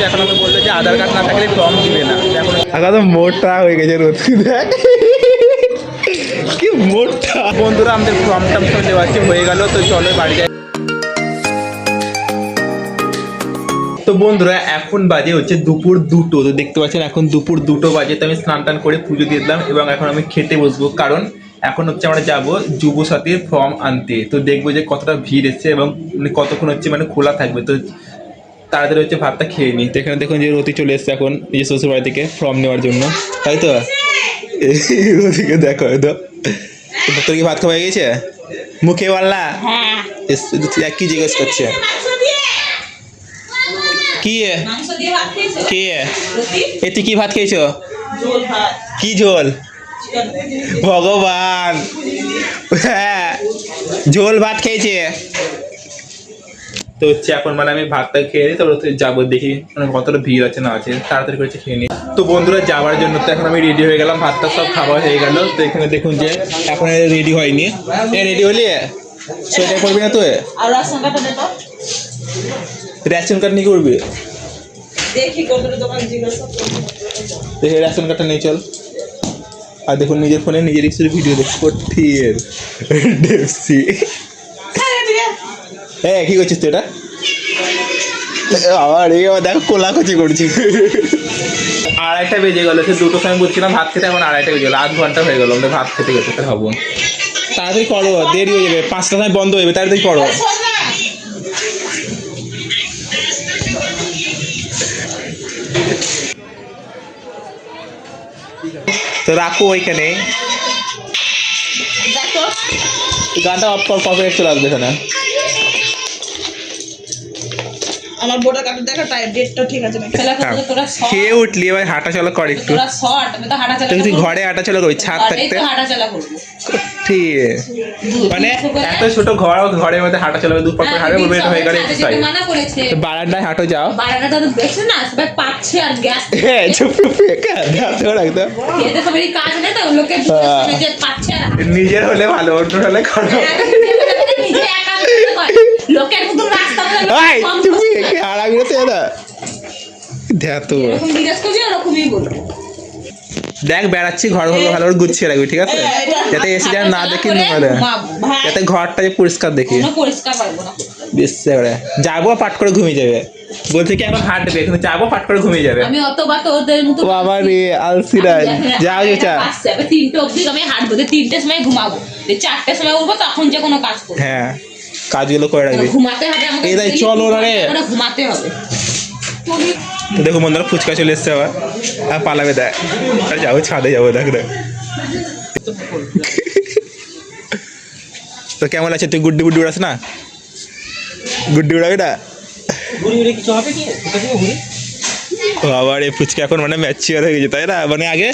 এসছে এখন আমি বলল যে আধার কার্ড না থাকলে ফর্ম দিবে না। এখন তো মোটা হয়ে গেছে রোদ্দুর দেখ। কি মোটা বন্ধুরা আমাদের ফর্ম টাম সব দেওয়া আছে হয়ে গেল তো চলো বাড়ি যাই। তো বন্ধুরা এখন বাজে হচ্ছে দুপুর দুটো। তো দেখতে পাচ্ছেন এখন দুপুর দুটো বাজে তো আমি স্নান টান করে পুজো দিয়ে দিলাম এবং এখন আমি খেতে বসবো কারণ এখন হচ্ছে আমরা যাব যুব সাথীর ফর্ম আনতে। তো দেখব যে কতটা ভিড় এসছে এবং মানে কতক্ষণ হচ্ছে মানে খোলা থাকবে। তো তাড়াতাড়ি হচ্ছে ভাতটা খেয়ে নিই তো এখানে দেখুন যে রতি চলে এসছে এখন নিজের শ্বশুর বাড়ি থেকে ফর্ম নেওয়ার জন্য। তাই তো? ওদিকে দেখো তো তো তোর কি ভাত খাওয়া হয়ে গেছে? মুখে বললা? হ্যাঁ। কি জিজ্ঞেস করছে? কি এ? ভাত খেয়েছো? কি এ? তুই কি ভাত খেয়েছো? ঝোল কি ঝোল? ভগবান। হ্যাঁ। ঝোল ভাত খেয়েছে? তো হচ্ছে এখন মানে আমি ভাতটা খেয়ে নিই তারপর যাব দেখি মানে কতটা ভিড় আছে না আছে তাড়াতাড়ি করে খেয়ে নিই। তো বন্ধুরা যাওয়ার জন্য তো এখন আমি রেডি হয়ে গেলাম ভাতটা সব খাওয়া হয়ে গেল। তো এখানে দেখুন যে এখন রেডি হয়নি। এ রেডি হলি? সেটা করবি না তো। রেশন কার্ড নিয়ে করবি? দেখি রেশন কার্ডটা নিয়ে চল। আর দেখুন নিজের ফোনে নিজের ভিডিও দেখ কঠিন ডেপসি এ কি করছিস তুই এটা? আবার এই আবার দেখো কোলাকুচি করছি। আড়াইটা বেজে গেল সে দুটো সময় বলছিলাম ভাত খেতে এখন আড়াইটা বেজে গেলো আধ ঘণ্টা হয়ে গেল আমাদের ভাত খেতে গেছে তার হব তাড়াতাড়ি করো দেরি হয়ে যাবে পাঁচটা সময় বন্ধ হয়ে যাবে তাড়াতাড়ি করো। তো রাখো ওইখানে। গানটা অফ কর কপিরাইট চলে আসবে এখানে। আমার দেখো টাইম ডেটটা ঠিক আছে আমি খেলা করতে তোরা খেয়ে উঠলি এবার হাঁটা চলা কর একটু। তোরা শর্ট আমি তো হাঁটা চলা তুই ঘরে হাঁটা চলা করবি ছাদ থাকতে। হাঁটা চলা করব। ঠিক মানে এত ছোট ঘর ঘরের মধ্যে হাঁটা চলাবে দু পাক করে হাঁটবে বলবে এটা হয়ে গেল এক্সারসাইজ মানা করেছে। বারান্দায় হাঁটো যাও। তো দেখছে না সবাই পাচ্ছে আর গ্যাস হ্যাঁ চুপ চুপ একা হাতে রাখতো খেতে সবাই কাজ নেই তো লোকে হ্যাঁ। নিজে পাচ্ছে আর নিজের হলে ভালো অন্য হলে খারাপ নিজে একা লোকের মতো আই। একে আর আগে না দেখ তো। এরকম জিজ্ঞেস করবি ওরকমই বলব। দেখ বেড়াচ্ছি ঘর ঘর ভালো করে গুছিয়ে রাখবি ঠিক আছে? যাতে এসে যেন না দেখি যাতে ঘরটা যে পরিষ্কার দেখি। করে। যাব পাট করে ঘুমিয়ে যাবে। বলছে কি এখন হাঁটবে কিন্তু যাব পাট করে ঘুমিয়ে যাবে। আমি অত বা তোদের মতো বাবা রে আলসিরা যাও যে চা তিনটে অবধি আমি হাঁটবো দিয়ে তিনটের সময় ঘুমাবো দিয়ে চারটের সময় উঠবো তখন যে কোনো কাজ করব। হ্যাঁ। কাজগুলো করে রাখবি। এই তাই চলো না রে। ঘুমাতে হবে। দেখো বন্ধুরা ফুচকা চলে এসছে আবার। আর পালাবে দেখ। আর যাব ছাদে যাব দেখ দেখ। তো কেমন আছে? তুই গুড্ডি গুড্ডি উড়াস না? গুড্ডি উড়াবি না? আবার এই ফুচকা এখন মানে ম্যাচিওর হয়ে গেছে তাই না? মানে আগে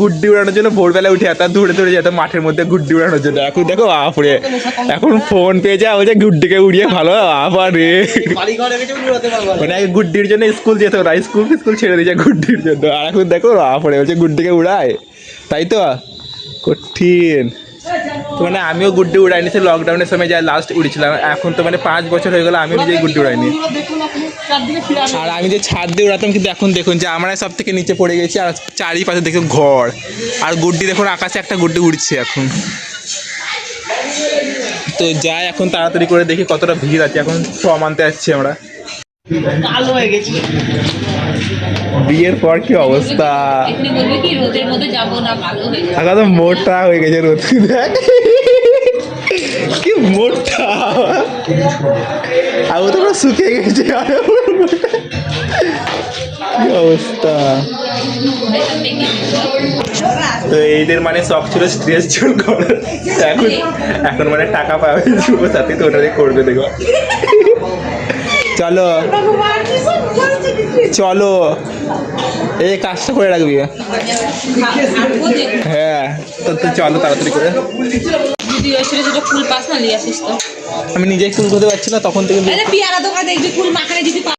গুড্ডি উড়ানোর জন্য ভোরবেলা উঠে যেতাম দৌড়ে দৌড়ে যেত মাঠের মধ্যে গুড্ডি উড়ানোর জন্য। এখন দেখো আপড়ে এখন ফোন পেয়ে যা বলছে গুড্ডিকে উড়িয়ে ভালো আবার রে। মানে আগে গুড্ডির জন্য স্কুল যেত না স্কুল স্কুল ছেড়ে দিয়েছে গুড্ডির জন্য। আর এখন দেখো আপড়ে বলছে গুড্ডিকে উড়ায় তাই তো? কঠিন। তো মানে আমিও গুড্ডি উড়াইনি সে লকডাউনের সময় যা লাস্ট উড়েছিলাম, এখন তো মানে পাঁচ বছর হয়ে গেল আমি নিজেই গুড্ডি উড়াইনি। আর আমি যে ছাদ দিয়ে উড়াতাম কিন্তু এখন দেখুন যে আমরা সব থেকে নিচে পড়ে গেছি আর চারিপাশে দেখুন ঘর। আর গুড্ডি দেখুন আকাশে একটা গুড্ডি উড়ছে এখন। তো যাই, এখন তাড়াতাড়ি করে দেখি কতটা ভিড় আছে, এখন ফর্ম আনতে আমরা। হয়ে গেছি। বিয়ের পর কি অবস্থা? এখানে যাব তো মোটা হয়ে গেছে রোদ্রি দেখ। কি মোটা। আগে তো পুরো শুকিয়ে গেছে। আরে কি অবস্থা। তো এইদের মানে শখ ছিল স্ট্রেস চুল করার। এখন এখন মানে টাকা পাবে শুভ সাথে তো ওটাই করবে দেখো। চলো। চলো এই কাজটা করে রাখবি। হ্যাঁ তো তো চলো তাড়াতাড়ি করে। আমি নিজেই ফুল করতে পারছি না তখন থেকে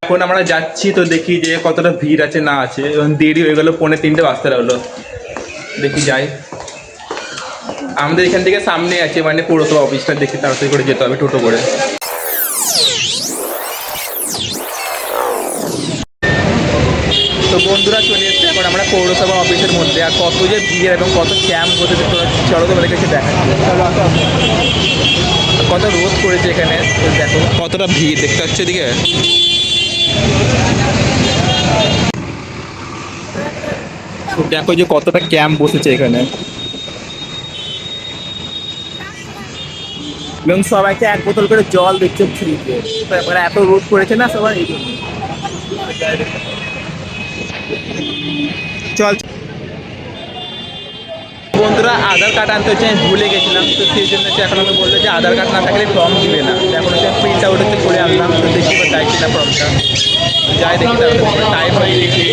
এখন আমরা যাচ্ছি তো দেখি যে কতটা ভিড় আছে না আছে। এবং দেরি হয়ে গেলো পৌনে তিনটে বাজতে লাগল। দেখি যাই। আমাদের এখান থেকে সামনে আছে মানে পৌরসভা অফিসটা দেখি তাড়াতাড়ি করে যেতে হবে টোটো করে। তো বন্ধুরা চলে এসছে। এখন আমরা পৌরসভা অফিসের মধ্যে আর কত যে ভিড় এবং কত ক্যাম্প বসেছে তোরা চলো তোমাদেরকে একটু দেখাচ্ছি। চলো আসো, আসো। কত রোদ পড়েছে এখানে তো দেখো। কতটা ভিড় দেখতে পাচ্ছ এদিকে? তো দেখো যে কতটা ক্যাম্প বসেছে এখানে। এবং সবাইকে এক বোতল করে জল দেখছে ফ্রিতে তারপরে এত রোদ পড়েছে না সবাই এই জন্য। চল। বন্ধুরা আধার কার্ড আনতে হচ্ছে আমি ভুলে গেছিলাম। তো সেই জন্য হচ্ছে এখন আমি বলল যে আধার কার্ড না থাকলে ফর্ম দিবে না। এখন হচ্ছে প্রিন্ট আউট হচ্ছে করে আনলাম। তো দেখি বা চাই কিনা ফর্মটা। যাই দেখি তাহলে। টাইম হয়ে গেছে।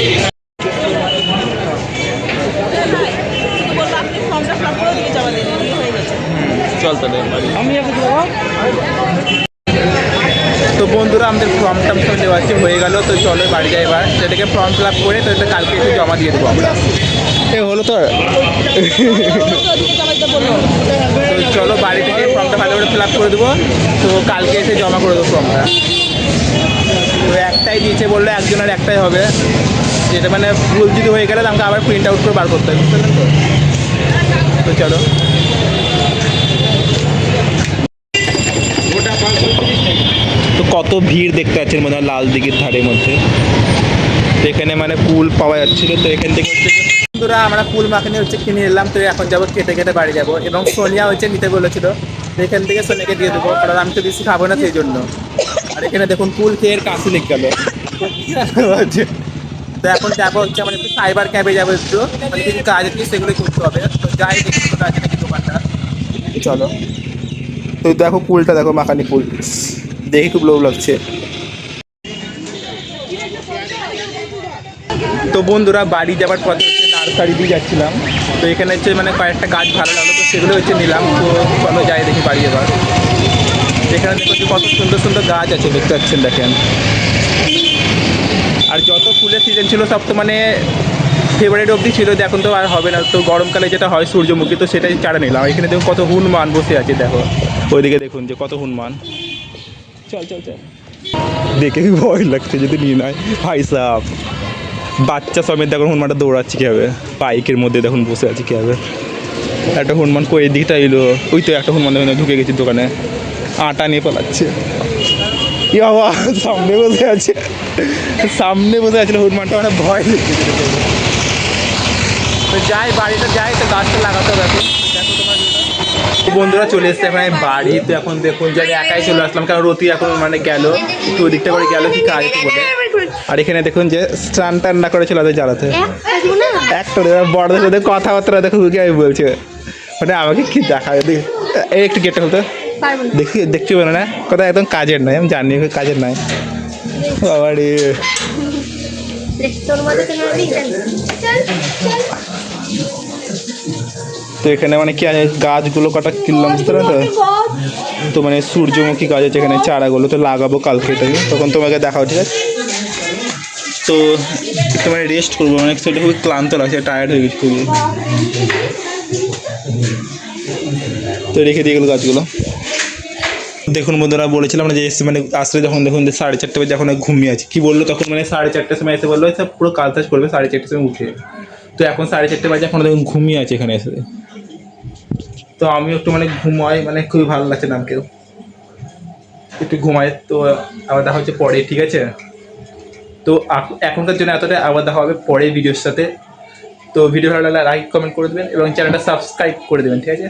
চল তাহলে তো বন্ধুরা আমাদের ফর্ম টাম সব দেওয়া আছে, হয়ে গেল, তো চলো বাড়ি যাই এবার। সেটাকে ফর্ম ফিল আপ করে, তো এটা কালকে এসে জমা দিয়ে দেবো আমরা। এ, হলো তো? চলো বাড়ি থেকে ফর্মটা ভালো করে ফিল আপ করে দেবো, তো কালকে এসে জমা করে দেবো ফর্মটা তো একটাই দিয়েছে বলল একজনের একটাই হবে। যেটা মানে ভুল যদি হয়ে গেলে আমাকে আবার প্রিন্ট আউট করে বার করতে হবে, বুঝতে পারলেন তো? তো চলো। তো কত ভিড় দেখতে পাচ্ছেন মনে হয় লাল দিঘির ধারের মধ্যে? তো এখানে মানে পুল পাওয়া যাচ্ছিল তো এখান থেকে হচ্ছে বন্ধুরা আমরা পুল মাখানি হচ্ছে কিনে নিলাম তো এখন যাব কেটে কেটে বাড়ি যাব। এবং সোনিয়া হচ্ছে নিতে বলেছিল তো এখান থেকে সোনিয়াকে দিয়ে দেবো কারণ আমি তো বেশি খাব না সেই জন্য। আর এখানে দেখুন পুল খেয়ে এর কাশি লেগে গেল। তো এখন যাব হচ্ছে মানে একটু সাইবার ক্যাবে যাব একটু মানে কিছু কাজ আছে সেগুলো করতে হবে। তো যাই দেখি আছে নাকি দোকানটা। চলো। তো দেখো পুলটা দেখো মাখানি পুল দেখে খুব লোভ লাগছে। তো বন্ধুরা, বাড়ি যাওয়ার পথে হচ্ছে নার্সারি দিয়ে যাচ্ছিলাম। তো এখানে হচ্ছে মানে কয়েকটা গাছ ভালো লাগল, তো সেগুলো হচ্ছে নিলাম। তো চলো যাই দেখি বাড়ি এবার। এখানে দেখো কত সুন্দর সুন্দর গাছ আছে, দেখতে পাচ্ছেন, দেখেন। আর যত ফুলের সিজন ছিল, সব তো মানে ফেভারিট অবধি ছিল এখন তো আর হবে না। তো গরমকালে যেটা হয় সূর্যমুখী, তো সেটাই চারা নিলাম। এখানে দেখুন কত হুনমান বসে আছে, দেখো। ওইদিকে দেখুন যে কত হুনমান। চল চল চল। দেখে ভয় লাগছে যদি নিয়ে নয়। ভাই সাহ বাচ্চা সমেত দেখুন হনুমানটা দৌড়াচ্ছে কীভাবে। বাইকের মধ্যে দেখুন বসে আছে কীভাবে। একটা হনুমান কই দিকটা এলো? ওই তো একটা হনুমান দেখুন ঢুকে গেছে দোকানে। আটা নিয়ে পালাচ্ছে। ই বাবা সামনে বসে আছে। সামনে বসে আছে হনুমানটা মানে ভয়। তো যাই বাড়িটা যাই তো গাছটা লাগাতে হবে। দেখো তোমার বন্ধুরা চলে এসছে এখন আমি বাড়ি। তো এখন দেখুন যে আমি একাই চলে আসলাম, কারণ রতি এখন মানে গেল। একটু ওদিকটা করে গেল, কি কাজ বলে। আর এখানে দেখুন যে স্নান টান না করে চলে জ্বালাতে। একটা বড়দের সাথে কথাবার্তা দেখো কি আমি বলছে। মানে আমাকে কি দেখা। এই একটু গেটটা খুলতে। দেখি দেখছি বলে না? কথা একদম কাজের নয় আমি জানি কাজের নয় বাবা তোর মধ্যে তো এখানে মানে কি আছে? গাছগুলো কটা কিনলাম বুঝতে পারো তো মানে সূর্যমুখী গাছ আছে এখানে চারাগুলো তো লাগাবো কালকে এটাকে। তখন তোমাকে দেখাও ঠিক আছে? তো একটু মানে রেস্ট করব অনেক সেটা খুবই ক্লান্ত লাগছে টায়ার্ড হয়ে গেছে খুবই। তো রেখে দিয়ে গেলো গাছগুলো। দেখুন বন্ধুরা বলেছিলাম যে এসে মানে আসলে যখন দেখুন যে সাড়ে চারটে বাজে এখন ঘুমিয়ে আছি। কী বলল তখন মানে সাড়ে চারটের সময় এসে বলল "স্যার, পুরো কাজ টাজ করবে সাড়ে চারটের সময় উঠে। তো এখন সাড়ে চারটে বাজে এখন দেখুন ঘুমিয়ে আছে এখানে এসে। তো আমিও একটু মানে ঘুমাই মানে খুবই ভালো লাগছে না আমাকেও একটু ঘুমাই, তো আবার দেখা হচ্ছে পরে, ঠিক আছে? তো এখনকার জন্য এতটা আবার দেখা হবে পরে ভিডিওর সাথে। তো ভিডিও ভালো লাগলে লাইক কমেন্ট করে দেবেন এবং চ্যানেলটা সাবস্ক্রাইব করে দেবেন, ঠিক আছে?